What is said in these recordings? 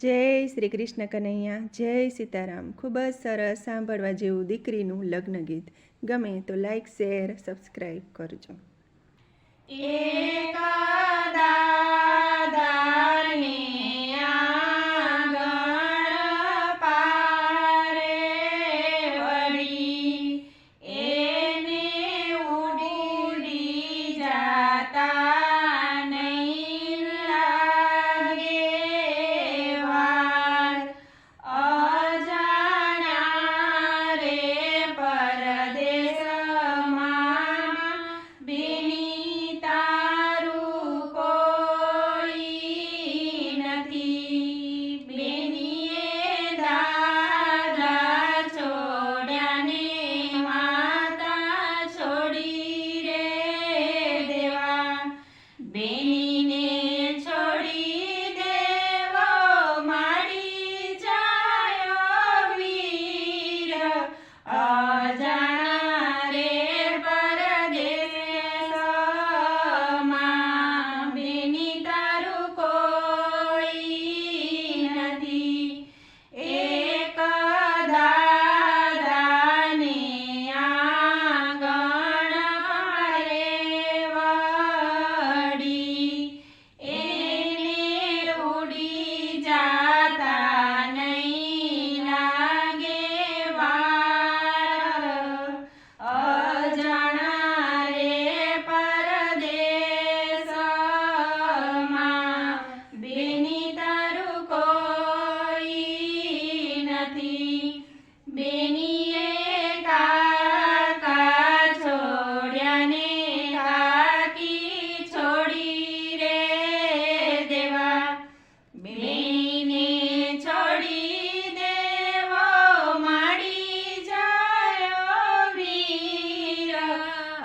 જય શ્રી કૃષ્ણ કનૈયા, જય સીતારામ. ખૂબ જ સરસ સાંભળવા જેવું દીકરીનું લગ્ન ગીત. ગમે તો લાઈક શેર સબસ્ક્રાઈબ કરજો. એકાદા 啊，家。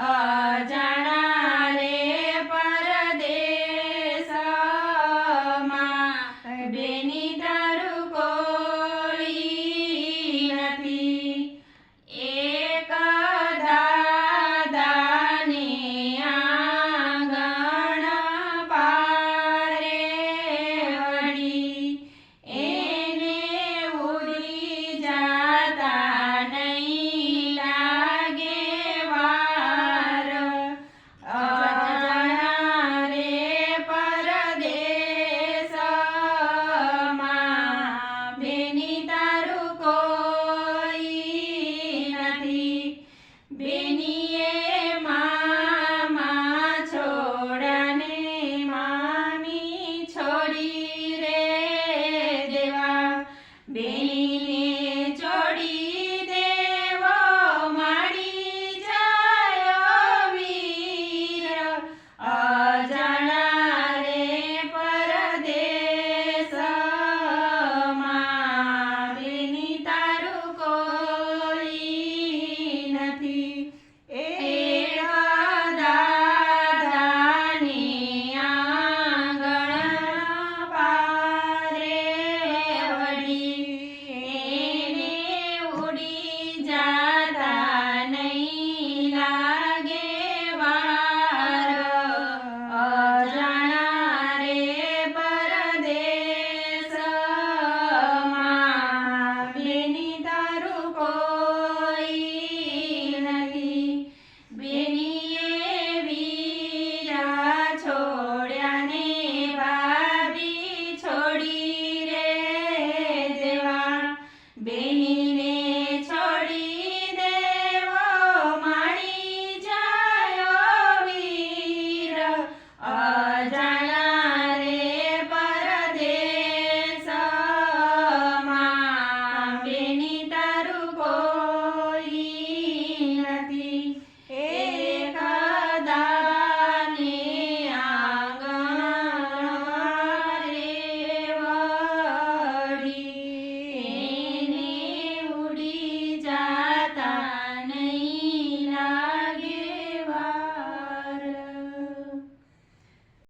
uh, You.